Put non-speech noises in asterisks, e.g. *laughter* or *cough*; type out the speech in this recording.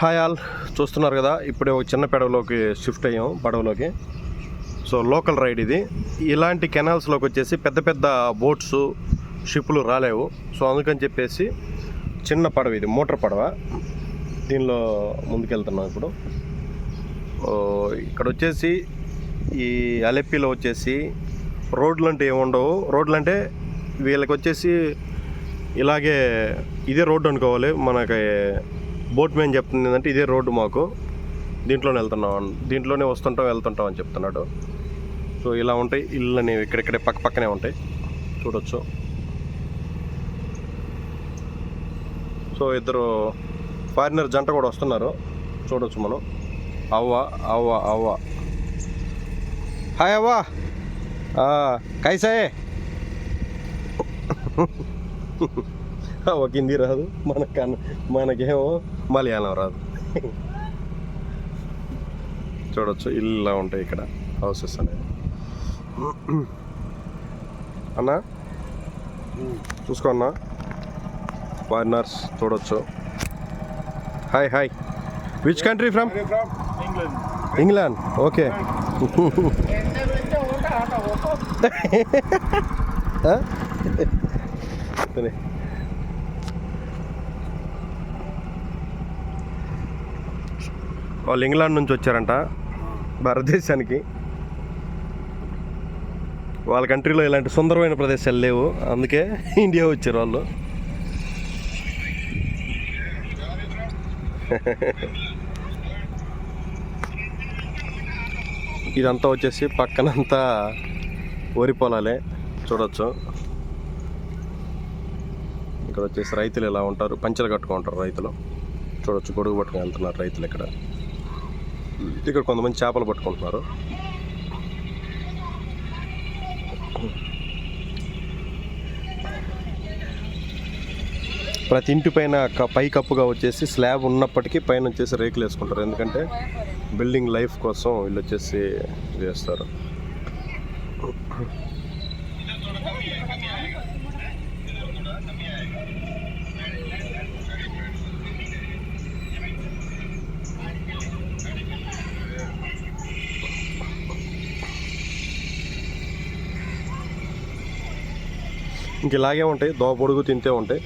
Hi all. చూస్తున్నారు కదా ఇప్పుడే ఒక చిన్న పడవలోకి షిఫ్ట్ అయ్యాం పడవలోకి. సో లోకల్ రైడ్ ఇది. ఇలాంటి కెనాల్స్లోకి వచ్చేసి పెద్ద పెద్ద బోట్స్ షిప్లు రాలేవు. సో అందుకని చెప్పేసి చిన్న పడవ ఇది మోటార్ పడవ. దీనిలో ముందుకెళ్తున్నాం ఇప్పుడు. ఇక్కడ వచ్చేసి ఈ అలెప్పిలో వచ్చేసి రోడ్లు అంటే ఏముండవు. రోడ్లు అంటే వీళ్ళకి వచ్చేసి ఇలాగే ఇదే రోడ్డు అనుకోవాలి మనకి బోట్ మ్యాన్ చెప్తుంది ఏంటంటే ఇదే రోడ్డు మాకు. దీంట్లోనే వెళ్తున్నాం దీంట్లోనే వస్తుంటాం వెళ్తుంటాం అని చెప్తున్నాడు. సో ఇలా ఉంటాయి. ఇల్లు అనేవి ఇక్కడిక్కడే పక్క పక్కనే ఉంటాయి. చూడొచ్చు. సో ఇద్దరు ఫారినర్ జంట కూడా వస్తున్నారు. చూడొచ్చు మనం. అవ్వ అవ్వ అవ్వ. హాయ్ అవ్వ. కైసాయే ఒక హిందీ రాదు మనకు మనకేమో మలయాళం రాదు. చూడొచ్చు ఇల్లు ఇలా ఉంటాయి ఇక్కడ హౌసెస్ అనేవి. అన్నా? చూసుకో అన్నా. ఫారినర్స్ చూడొచ్చు. Hi hi which country from England. England okay *laughs* *laughs* వాళ్ళు ఇంగ్లాండ్ నుంచి వచ్చారంట భారతదేశానికి. వాళ్ళ కంట్రీలో ఇలాంటి సుందరమైన ప్రదేశాలు లేవు. అందుకే ఇండియా వచ్చారు వాళ్ళు. ఇదంతా వచ్చేసి పక్కనంతా వరి పొలాలే చూడొచ్చు. ఇక్కడ వచ్చేసి రైతులు ఇలా ఉంటారు. పంచలు కట్టుకుంటారు రైతులు. చూడొచ్చు గొడుగు పట్టుకొని వెళ్తున్నారు రైతులు ఇక్కడ. ఇక్కడ కొంతమంది చేపలు పట్టుకుంటున్నారు. ప్రతి ఇంటి పైన క- పై కప్పుగా వచ్చేసి స్లాబ్ ఉన్నప్పటికీ పైన వచ్చేసి రేకులు వేసుకుంటారు. ఎందుకంటే బిల్డింగ్ లైఫ్ కోసం వీళ్ళు వచ్చేసి ఇది చేస్తారు ఇంక ఇలాగే ఉంటాయి. దోవ పొడుగు తింటే ఉంటాయి.